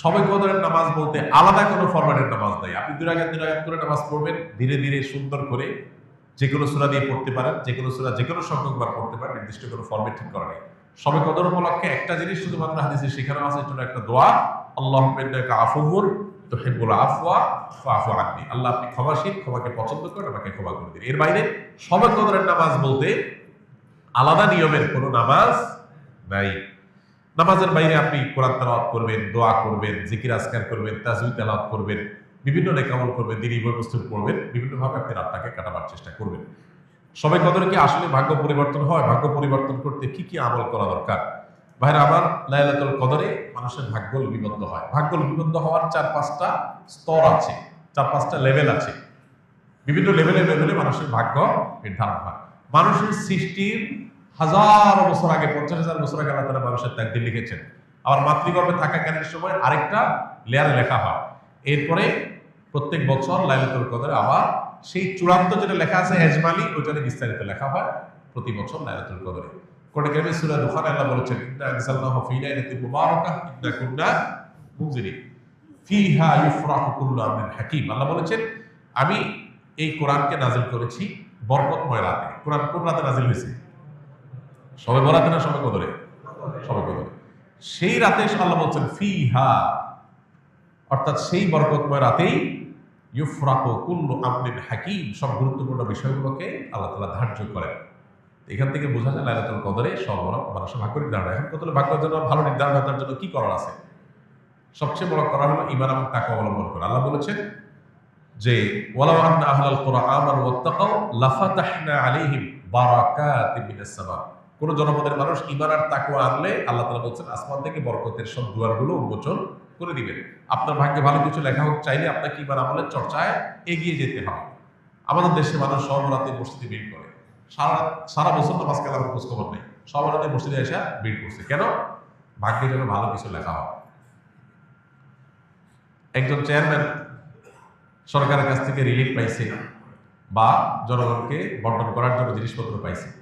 সবাই কদরের নামাজ বলতে আলাদা কোনো ফরম্যাটের নামাজ নাই। আপনি দুই রাগাত দুই করে নামাজ পড়বেন, ধীরে ধীরে সুন্দর করে যে কোনো সুরা দিয়ে পড়তে পারেন, যে কোনো সুরা যে কোনো সংখ্যকবার পড়তে পারেন, নির্দিষ্ট কোনো ফরম্যাট ঠিক করা নেই। সবে কদর উপলক্ষে একটা জিনিস শুধুমাত্র হাদিসে শেখানো আছে জন্য একটা দোয়া আল্লাহ আফুর তো হেবুল আফওয়া আফু আননি। আল্লাহ আপনি ক্ষমাশীল, ক্ষমাকে পছন্দ করেন, আমাকে ক্ষমা করে দিন। এর বাইরে সবে কদরের নামাজ বলতে আলাদা নিয়মের কোনো নামাজ নাই। নামাজের বাইরে আপনি কোরআন তেলাওয়াত করবেন, দোয়া করবেন, জিকির, আজকার করবেন তাজুই তেলাওয়াত করবেন, বিভিন্ন নেকামল করবেন দিনই বস্তু করবেন, বিভিন্নভাবে আপনি রাতটাকে কাটাবার চেষ্টা করবেন। সবাই কদরে কি আসলে ভাগ্য পরিবর্তন হয়? ভাগ্য পরিবর্তন করতে কি কি আমল করা দরকার? ভাইরা, আমার লাইলাতুল কদরে মানুষের ভাগ্য লিপিবদ্ধ হয়। ভাগ্য লিপিবদ্ধ হওয়ার চার পাঁচটা স্তর আছে, চার পাঁচটা লেভেল আছে। বিভিন্ন লেভেলে লেভেলে মানুষের ভাগ্য নির্ধারণ হয়। মানুষের সৃষ্টির হাজার বছর আগে, পঞ্চাশ হাজার বছর আগে আল্লাহ তালা মানুষের তাকদির লিখেছেন। আবার মাতৃগর্ভে থাকাকালীন সময় আরেকটা লেয়ারে লেখা হয়। এরপরে প্রত্যেক বছর লাইলাতুল কদরে আবার সেই চূড়ান্ত যেটা লেখা আছে এজমালি ওইটাতে বিস্তারিত লেখা হয় প্রতি বছর লাইলাতুল কদরে। কারিমে সূরা দুখানে আল্লাহ বলেছেন ফী লাইলাতিন মুবারাকাহ ইন্না কুন্না মুনজিরিন। ফিহা আল্লাহ বলেছেন, আমি এই কোরআনকে নাজিল করেছি বরকতময় রাতে। কোরআন কোন রাতে নাজিল হয়েছে? সবে বরাতে না সবে কদরে সবে কদরে সেই রাতে আল্লাহ বলছেন ফি হা অর্থাৎ সেই বরকতময় রাতেই ইউফরাকু কুল্লু আমরিন হাকিম, সব গুরুত্বপূর্ণ বিষয়গুলোকে আল্লাহ তালা ধার্য করেন। এখান থেকে বোঝা যায় লাইলাতুল কদরে সর্বরক মানুষের ভাগ্য নির্ধারণ। এখন কত ভাগ্য জন্য, ভালো নির্ধারণ তার জন্য কি করার আছে? সবচেয়ে বড় করা হলো ইমান এবং তাকে অবলম্বন করা। আল্লাহ বলেছেন যে আন্না আহলাল কুরআন আমানু ওয়াত্তাকাউ, লাফাতাহনা আলাইহিম বারাকাতিন মিনাস সামা কোন জনপদের মানুষ ঈমান আর তাকওয়া আনলে আল্লাহ তাআলা বলছেন, আসমান থেকে বরকতের সব দুয়ারগুলো উন্মোচন করে দিবেন। আপনার ভাগ্যে ভালো কিছু লেখা হোক, চাইলে আপনাকে ঈমান আমলের চর্চায় এগিয়ে যেতে হবে। আমাদের দেশে মানুষ সর্বরাতে মসজিদে ভিড় করে। সারা সারা বছর আমার খোঁজ খবর নেই। সর্বরাতে মসজিদে এসে ভিড় করছে। কেন? ভাগ্যে যেন ভালো কিছু লেখা হয় একজন চেয়ারম্যান সরকারের কাছ থেকে রিলিফ পাইছে বা জনগণকে বন্টন করার জন্য জিনিসপত্র পাইছে।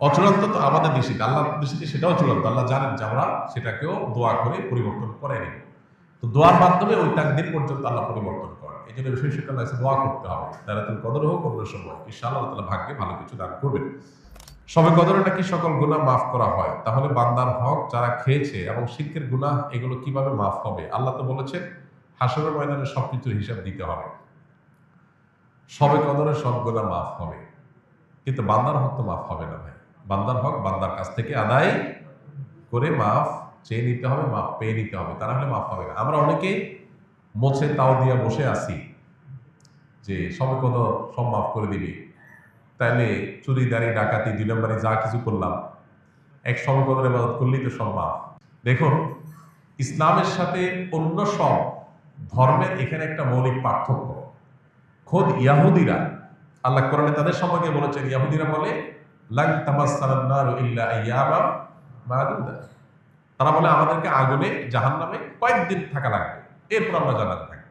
অচূড়ান্ত তো আমাদের দৃষ্টিতে আল্লাহ দৃষ্টিতে সেটাও চূড়ান্ত আল্লাহ জানেন যে আমরা সেটাকেও দোয়া করে পরিবর্তন করে নিব তো দোয়ার মাধ্যমে ওই তাকদির পর্যন্ত আল্লাহ পরিবর্তন করেন। এই জন্য বিশেষ করে আল্লাহ দোয়া করতে হবে। তারা তুমি কদর হোক, অন্য সময়। ইনশাআল্লাহ তালা ভাগ্যে ভালো কিছু দান করবেন। সবে কদরে নাকি সকল গুনাহ মাফ করা হয়? তাহলে বান্দার হক যারা খেয়েছে এবং শিল্পের গুনাহ, এগুলো কীভাবে মাফ হবে? আল্লাহ তো বলেছেন, হাসরের ময়দানে সবকিছুর হিসাব দিতে হবে। সবে কদরে সব গুনাহ মাফ হবে। কিন্তু বান্দার হক তো মাফ হবে না ভাই। বান্দার হক, বান্দার কাছ থেকে আদায় করে মাফ চেয়ে নিতে হবে, মাফ পেয়ে নিতে হবে। তা না হলে মাফ না। আমরা অনেকে মোছে তাও দিয়া বসে আছি যে, সবে কদর সব মাফ করে দিবি? তাইলে চুরি, দাঁড়ি, ডাকাতি, দুই নম্বরে যা কিছু করলাম, এক সবে কদর ইবাদত করলেই তো সব মাফ। দেখুন, ইসলামের সাথে অন্য সব ধর্মের এখানে একটা মৌলিক পার্থক্য। খোদ ইয়াহুদিরা, আল্লাহ কোরআনে তাদের সম্পর্কে বলেছেন, ইয়াহুদিরা বলে লাং তামাসসালান নারু ইল্লা আইয়ামাম মাদুদা। তারা বলে, আমাদেরকে আগুনে জাহান্নামে কয়েকদিন থাকা লাগবে। এরপর আমরা জানাতে থাকি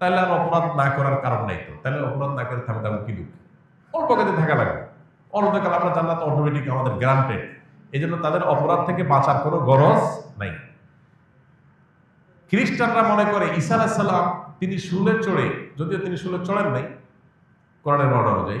তাহলে আর অপরাধ না করার কারণ নাই তো। তাহলে অপরাধ না করে থাকতে হবে কি দুঃখ? অল্প কাজে থাকা লাগবে। অনন্তকাল আমরা জান্নাত অটোমেটিক আমাদের গ্রান্টেড এই জন্য তাদের অপরাধ থেকে বাঁচার কোনো গরজ নাই। খ্রিস্টানরা মনে করে, ঈসা আলাহিসাল্লাম তিনি শুলে চড়ে, যদিও তিনি শুলে চড়েন নাই, কোরআনের বর্ণনা অনুযায়ী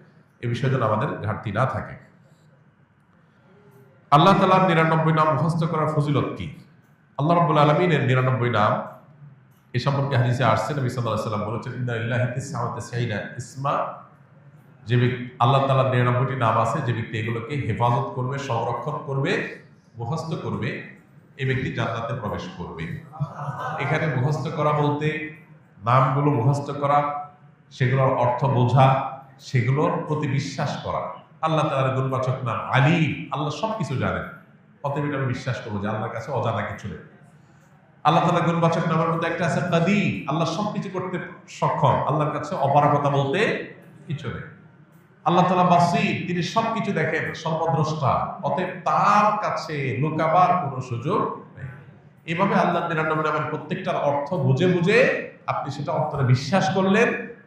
এ বিষয়ে যেন আমাদের ঘাটতি না থাকে। আল্লাহ তালার নিরানব্বই নাম মুখস্থ করার ফজিলত কি? আল্লাহ রব্বুল আলমিনের নিরানব্বই নাম এ সম্পর্কে হাদিসে আসছে, নবী বলেছেন ইসমা। যে ব্যক্তি, আল্লাহ তালার নিরানব্বইটি নাম আছে, যে ব্যক্তি এগুলোকে হেফাজত করবে, সংরক্ষণ করবে, মুখস্থ করবে এই ব্যক্তি জান্নাতে প্রবেশ করবে। এখানে মুখস্থ করা বলতে নামগুলো মুখস্থ করা, সেগুলোর অর্থ বোঝা সেগুলোর প্রতি বিশ্বাস করা। আল্লাহ তালার গুণবাচক নাম আলিম। আল্লাহ সব কিছু জানেন। অতএব এটা আমি বিশ্বাস করব যে আল্লাহর কাছে অজানা কিছু নেই। আল্লাহ তালা গুণবাচক নামের মধ্যে একটা আছে কাদি আল্লাহ সব কিছু করতে সক্ষম। আল্লাহর কাছে অপারগতা বলতে কিছু নেই। আল্লাহ তালা বাসি তিনি সব কিছু দেখেন, সর্বদ্রষ্টা। অতএব তার কাছে লুকাবার কোনো সুযোগ নেই। এভাবে আল্লাহ নিরানব্বই প্রত্যেকটার অর্থ বুঝে বুঝে আপনি সেটা অর্থটা বিশ্বাস করলেন।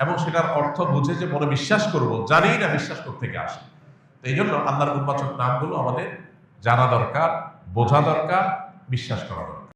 এবং সেটার অর্থ বুঝে যে মনে বিশ্বাস করব, জানি না বিশ্বাস থেকে আসে। তো এই জন্য আল্লাহর উন্মাচক নামগুলো আমাদের জানা দরকার, বোঝা দরকার, বিশ্বাস করা দরকার।